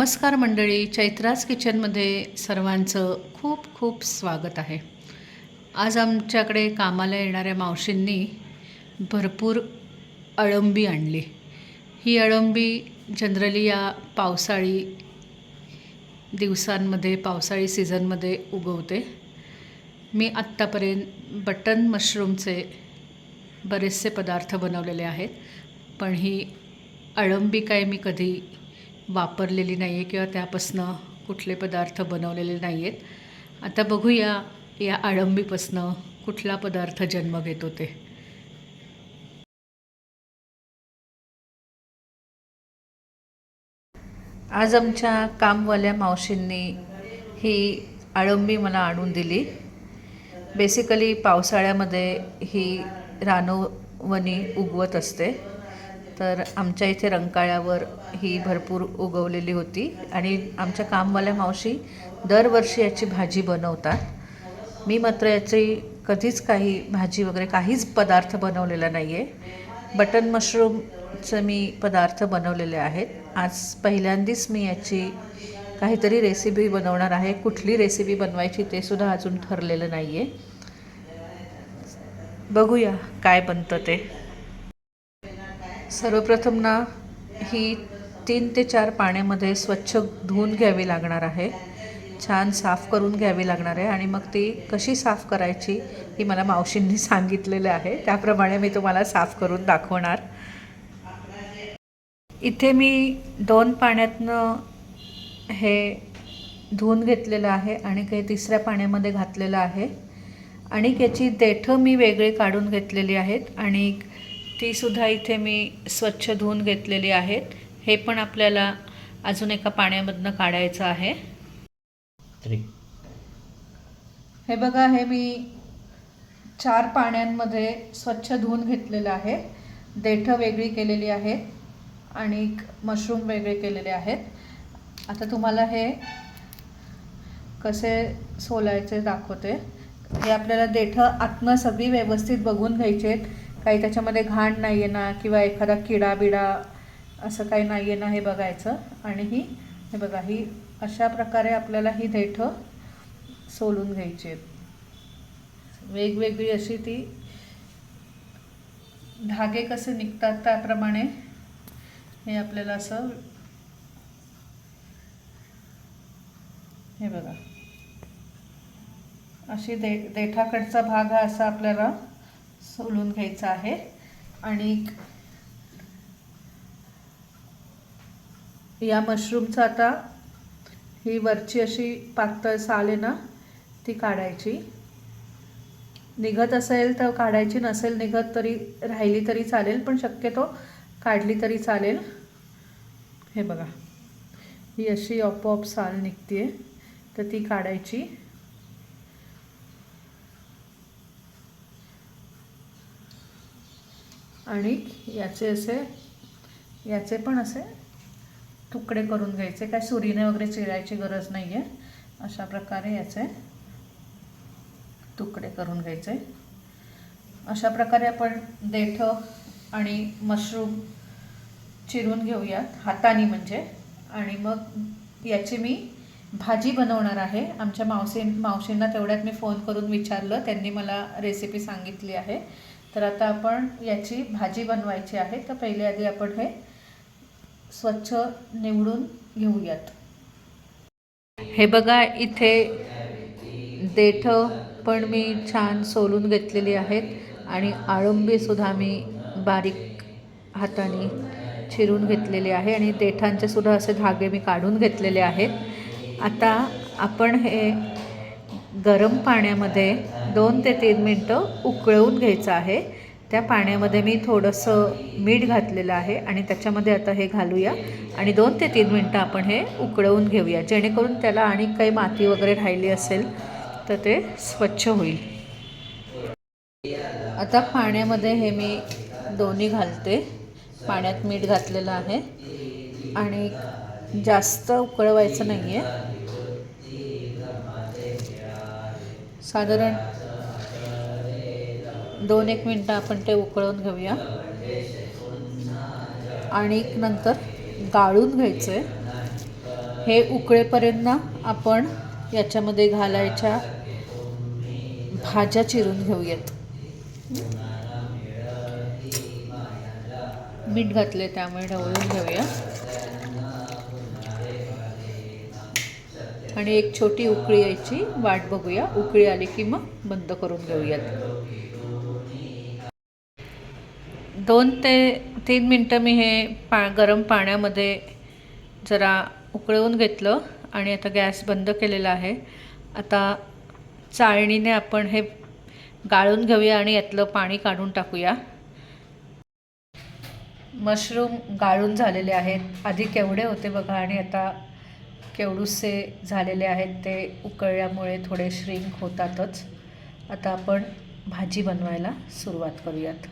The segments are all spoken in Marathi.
नमस्कार मंडळी चैत्राज किचनमध्ये सर्वांचं खूप खूप स्वागत आहे. आज आमच्याकडे कामाला येणाऱ्या मावशींनी भरपूर अळंबी आणली. ही अळंबी जनरली या पावसाळी दिवसांमध्ये पावसाळी सीझनमध्ये उगवते. मी आत्तापर्यंत बटन मशरूमचे बरेचसे पदार्थ बनवलेले आहेत पण ही अळंबी काय मी कधी वापरलेली नाही आहे किंवा त्यापासनं कुठले पदार्थ बनवलेले नाही आहेत आता बघूया या आळंबीपासनं कुठला पदार्थ जन्म घेतो ते आज आमच्या कामवाल्या मावशींनी ही आळंबी मला आणून दिली. बेसिकली पावसाळ्यामध्ये ही रानवणी उगवत असते. तर आमच्या इथे रंकाळ्यावर ही भरपूर उगवलेली होती. आणि आमच्या कामवाल्या मावशी दरवर्षी याची भाजी बनवतात. मी मात्र याची कधीच काही भाजी वगैरे काहीच पदार्थ बनवलेला नाही आहे बटन मशरूमचं मी पदार्थ बनवलेले आहेत. आज पहिल्यांदाच मी याची काहीतरी रेसिपी बनवणार आहे. कुठली रेसिपी बनवायची ते सुद्धा अजून ठरलेलं नाही आहे बघूया काय बनतं ते. सर्वप्रथम ना ही तीन ते चार पाण्यामध्ये स्वच्छ धुवून घ्यावी लागणार आहे. छान साफ करून घ्यावी लागणार आहे आणि मग ती कशी साफ करायची ही मला मावशींनी सांगितलेलं आहे. त्याप्रमाणे मी तुम्हाला साफ करून दाखवणार. इथे मी दोन पाण्यातनं हे धुवून घेतलेलं आहे आणि काही तिसऱ्या पाण्यामध्ये घातलेलं आहे. आणि याची देठं मी वेगळी काढून घेतलेली आहेत आणि तीसुद्धा इथे मी स्वच्छ धुवून घेतलेली आहेत. हे पण आपल्याला अजून एका पाण्यामधनं काढायचं आहे. हे बघा हे मी चार पाण्यांमध्ये स्वच्छ धुवून घेतलेलं आहे. देठं वेगळी केलेली आहेत आणि मशरूम वेगळे केलेले आहेत. आता तुम्हाला हे कसे सोलायचे दाखवते. हे आपल्याला देठं आतनं सगळी व्यवस्थित बघून घ्यायचे आहेत. काही त्याच्यामध्ये घाण नाही आहे ना किंवा एखादा किडा बिडा असं काही नाही आहे ना हे बघायचं. आणि ही हे बघा ही अशा प्रकारे आपल्याला ही देठं सोलून घ्यायची आहेत. वेगवेगळी अशी ती धागे कसे निघतात त्याप्रमाणे हे आपल्याला असं हे बघा. अशी दे देठाकडचा भाग हा असा आपल्याला सोलून घ्यायचं आहे. आणि या मशरूमचं आता ही वरची अशी पातळ साल आहे ना ती काढायची. निघत असेल तर काढायची नसेल निघत तरी राहिली तरी चालेल पण शक्यतो काढली तरी चालेल. हे बघा ही अशी आपोआप साल निघते तर ती काढायची. आणि याचे असे याचे पण असे तुकडे करून घ्यायचे. काय सुरीने वगैरे चिरायची गरज नाही आहे अशा प्रकारे याचे तुकडे करून घ्यायचे. अशा प्रकारे आपण देठं आणि मशरूम चिरून घेऊयात. हाताने म्हणजे. आणि मग याची मी भाजी बनवणार आहे. आमच्या मावशी मावशींना तेवढ्यात मी फोन करून विचारलं. त्यांनी मला रेसिपी सांगितली आहे. तर आता आपण याची भाजी बनवायची आहे. तर पहिले आधी आपण हे स्वच्छ निवडून घेऊयात. हे बघा इथे देठ पण मी छान सोलून घेतलेली आहेत आणि आळंबीसुद्धा मी बारीक हाताने चिरून घेतलेली आहे आणि देठांचे सुद्धा असे धागे मी काढून घेतलेले आहेत. आता आपण हे गरम पाण्यामध्ये दोन ते तीन मिनटं उकळवून घ्यायचं आहे. त्या पाण्यामध्ये मी थोडंसं मीठ घातलेलं आहे आणि त्याच्यामध्ये आता हे घालूया. आणि दोन ते तीन मिनटं आपण हे उकळवून घेऊया. जेणेकरून त्याला आणि काही माती वगैरे राहिली असेल तर ते स्वच्छ होईल. आता पाण्यामध्ये हे मी दोन्ही घालते. पाण्यात मीठ घातलेलं आहे. आणि जास्त उकळवायचं नाही आहे साधारण दोन एक मिनटं आपण ते उकळून घेऊया. आणि नंतर गाळून घ्यायचं आहे हे उकळेपर्यंत आपण याच्यामध्ये घालायच्या भाज्या चिरून घेऊयात. मीठ घातले त्यामुळे ढवळून घेऊया. आणि एक छोटी उकळी यायची. वाट बघूया. उकळी आली की मग बंद करून घेऊयात. दोन ते तीन मिनटं मी हे पा गरम पाण्यामध्ये जरा उकळवून घेतलं आणि आता गॅस बंद केलेला आहे. आता चाळणीने आपण हे गाळून घेऊया आणि यातलं पाणी काढून टाकूया. मशरूम गाळून झालेले आहेत. आधी केवढे होते बघा आणि आता केवडूसे झालेले आहेत ते उकळल्यामुळे थोडे श्रिंक होतातच. आता आपण भाजी बनवायला सुरुवात करूयात.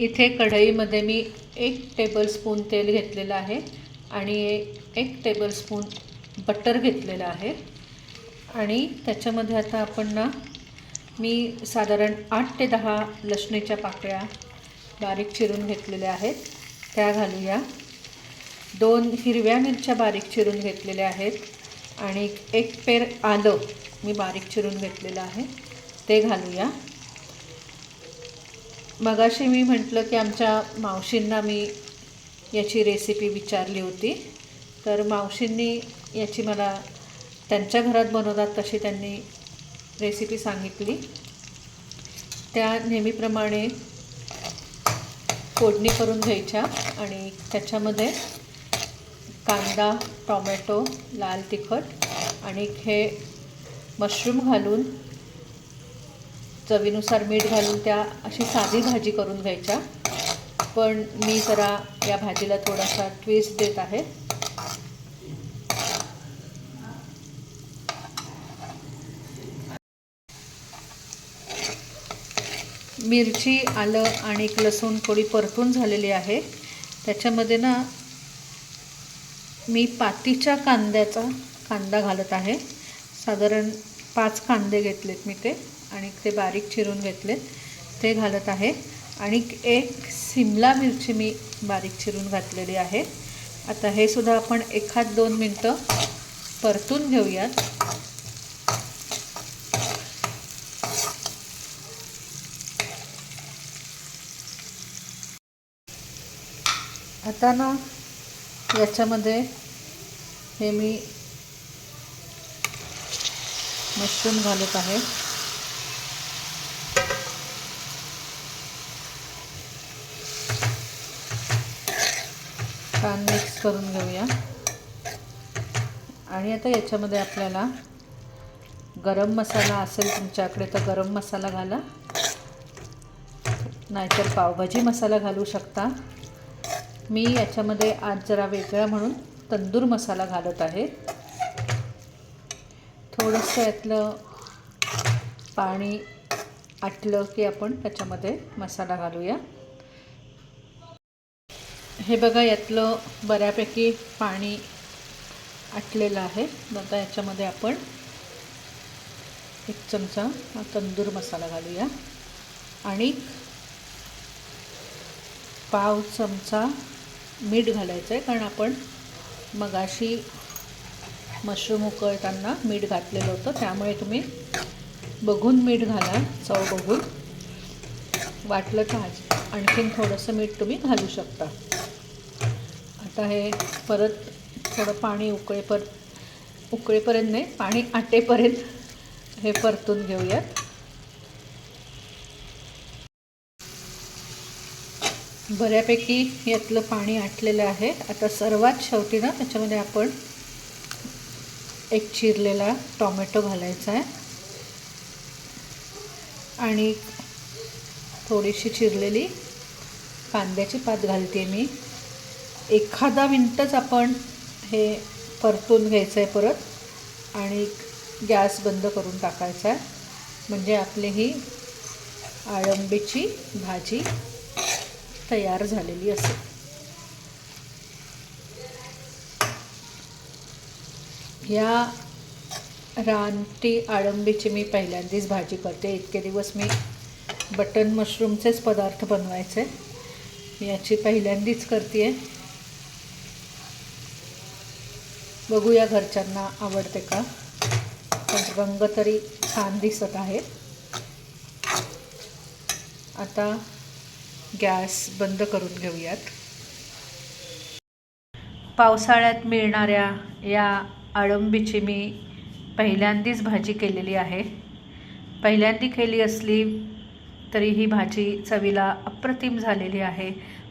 इथे कढईमध्ये मी एक टेबलस्पून तेल घेतलेलं आहे आणि एक टेबलस्पून बटर घेतलेलं आहे. आणि त्याच्यामध्ये आता आपण ना मी साधारण आठ ते दहा लसणीच्या पाकळ्या बारीक चिरून घेतलेल्या आहेत. त्या घालूया. दोन हिरव्या मिरच्या बारीक चिरून घेतलेल्या आहेत. आणि एक पेर आलं मी बारीक चिरून घेतलेलं आहे. ते घालूया. मगाशी मी म्हटलं की आमच्या मावशींना मी याची रेसिपी विचारली होती. तर मावशींनी याची मला त्यांच्या घरात बनवतात तशी त्यांनी रेसिपी सांगितली. त्या नेहमीप्रमाणे फोडणी करून घ्यायच्या आणि त्याच्यामध्ये कांदा टॉमॅटो लाल तिखट आणि हे मशरूम घालून चवीनुसार मीठ घालून त्या अशी साधी भाजी करून घ्यायच्या. पण मी जरा या भाजीला थोडासा ट्विस्ट देत आहे. मिरची आलं आणि लसूण थोडी परतून झालेली आहे. त्याच्यामध्ये ना मी पातीच्या कांद्याचा कांदा घालत आहे. साधारण पाच कांदे घेतलेत मी ते आणि ते बारीक चिरून घेतलेत. ते घालत आहे. आणि एक सिमला मिरची मी बारीक चिरून घातलेली आहे. आता हे सुद्धा आपण एखाद दोन मिनटं परतून घेऊयात. आता ना याच्यामध्ये हे मी मशरूम घालत आहे. छान मिक्स करून घेऊया. आणि आता याच्यामध्ये आपल्याला गरम मसाला असेल तुमच्याकडे तर गरम मसाला घाला. नाहीतर पावभाजी मसाला घालू शकता. मी याच्यामध्ये आज जरा वेगळा म्हणून तंदूर मसाला घालत आहे. थोडंसं यातलं पाणी आटलं की आपण त्याच्यामध्ये मसाला घालूया. हे बघा यातलं बऱ्यापैकी पाणी आटलेलं आहे. आता याच्यामध्ये आपण एक चमचा हा तंदूर मसाला घालूया. आणि पाव चमचा मीठ घालायचं आहे कारण आपण मगाशी मशरूम उकळताना मीठ घातलेलं होतं त्यामुळे तुम्ही बघून मीठ घाला चव बघून. वाटलं तर आणखीन थोडंसं मीठ तुम्ही घालू शकता. आता हे परत थोडं पाणी उकळेपर उकळेपर्यंत नाही पाणी आटेपर्यंत हे परतून घेऊयात. बऱ्यापैकी यातलं पाणी आटलेलं आहे. आता सर्वात शेवटी ना त्याच्यामध्ये आपण एक चिरलेला टॉमॅटो घालायचा आहे. आणि थोडीशी चिरलेली कांद्याची पात घालते मी. एखादा मिनटंच आपण हे परतून घ्यायचं आहे परत आणि गॅस बंद करून टाकायचा आहे. म्हणजे आपली ही आळंबीची भाजी तयार झालेली असेल. या रानटी आळंबीची मी पहिल्यांदाच भाजी करते. इतके दिवस मी बटन मशरूमचेच पदार्थ बनवायचे. मी याची पहिल्यांदाच करते. आहे बघूया घरच्यांना आवडते का? पण रंग तरी छान दिसत आहे. आता गॅस बंद करून घेऊयात. पावसाळ्यात मिळणाऱ्या या आळंबीची मी पहिल्यांदीच भाजी केलेली आहे. पहिल्यांदी केली असली तरी ही भाजी चवीला अप्रतिम झालेली आहे.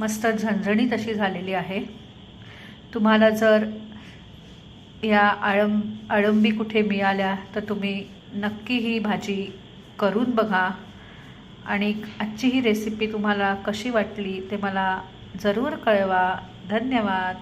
मस्त झणझणीत अशी झालेली आहे. तुम्हाला जर या आळंब आळंबी कुठे मिळाल्या तर तुम्ही नक्की ही भाजी करून बघा. आणि आजची ही रेसिपी तुम्हाला कशी वाटली ते मला जरूर कळवा. धन्यवाद.